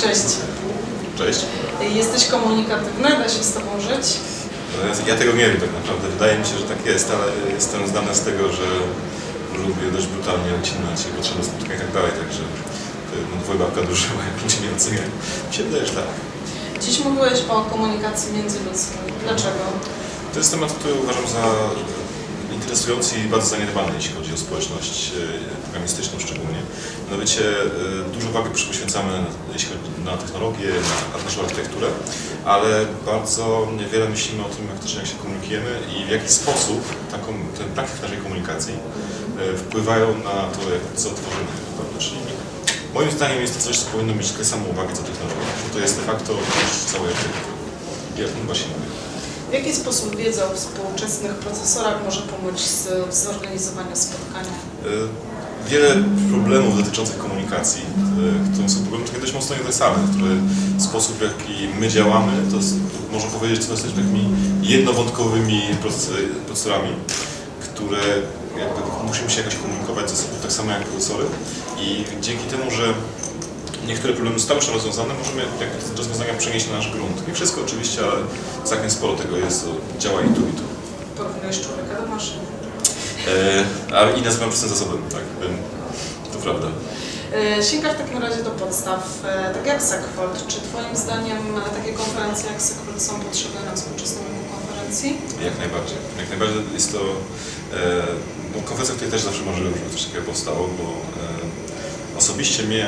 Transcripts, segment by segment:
Cześć. Cześć. Jesteś komunikatywny, da się z Tobą żyć? Ja tego nie wiem tak naprawdę. Wydaje mi się, że tak jest, ale jestem znany z tego, że lubię dość brutalnie odcinać i potrzebne spotkań i tak dalej, także no, twoja babka dużo, jak ludzie mnie oceniają. Mi się wydaje, że tak. Dziś mówiłeś o komunikacji międzyludzkiej. Dlaczego? To jest temat, który uważam za interesujący i bardzo zaniedbany, jeśli chodzi o społeczność e, programistyczną szczególnie. Mianowicie e, dużo wagi poświęcamy, jeśli chodzi na technologię, na naszą architekturę, ale bardzo niewiele myślimy o tym, jak też jak się komunikujemy i w jaki sposób taką, te praktyki naszej komunikacji e, wpływają na to, co tworzymy. Prawda? Czyli moim zdaniem jest to coś, co powinno mieć tyle samą uwagę, co technologia. To jest de facto już całej architektury. Ja o tym właśnie mówię. W jaki sposób wiedza o współczesnych procesorach może pomóc w zorganizowaniu spotkania? E, Wiele problemów dotyczących komunikacji, e, które są problemem takie dość mocno uniwersalne, które sposób w jaki my działamy, to można powiedzieć, to jesteśmy takimi jednowątkowymi proces- procesorami, które musimy się jakoś komunikować ze sobą, tak samo jak procesory i dzięki temu, że niektóre problemy zostały już rozwiązane, możemy te rozwiązania przenieść na nasz grunt. Nie wszystko oczywiście, ale całkiem sporo tego jest, działa i tu i tu. Porównujesz człowieka do maszyny. E, i nazywam prostym zasobem, tak, bym- to prawda. E, Sięga w takim razie do podstaw, e, tak jak Segfold. Czy Twoim zdaniem e, takie konferencje jak Segfold są potrzebne na współczesnym rynku konferencji? Jak najbardziej. Jak najbardziej jest to e, no, konferencja, w której też zawsze marzyłem, żeby coś takiego powstało, bo e, osobiście mnie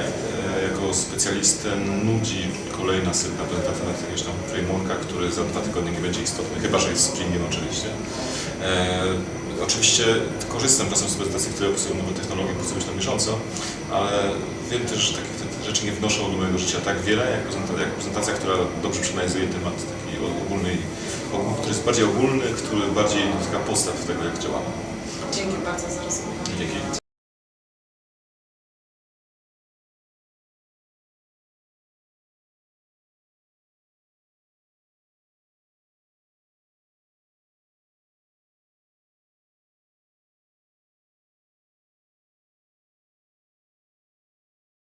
jako specjalistę nudzi kolejna setna prezentacja na jakiegoś tam frameworka, który za dwa tygodnie nie będzie istotny, chyba że jest Springiem oczywiście. E, Oczywiście korzystam czasem z prezentacji, które opisują nowe technologie, być na bieżąco, ale wiem też, że takich te rzeczy nie wnoszą do mojego życia tak wiele, jak prezentacja, jak prezentacja która dobrze przeanalizuje temat taki ogólnej, ogól- który jest bardziej ogólny, który bardziej dotyka podstaw tego, jak działamy. Dzięki bardzo za rozmowę. Dzięki.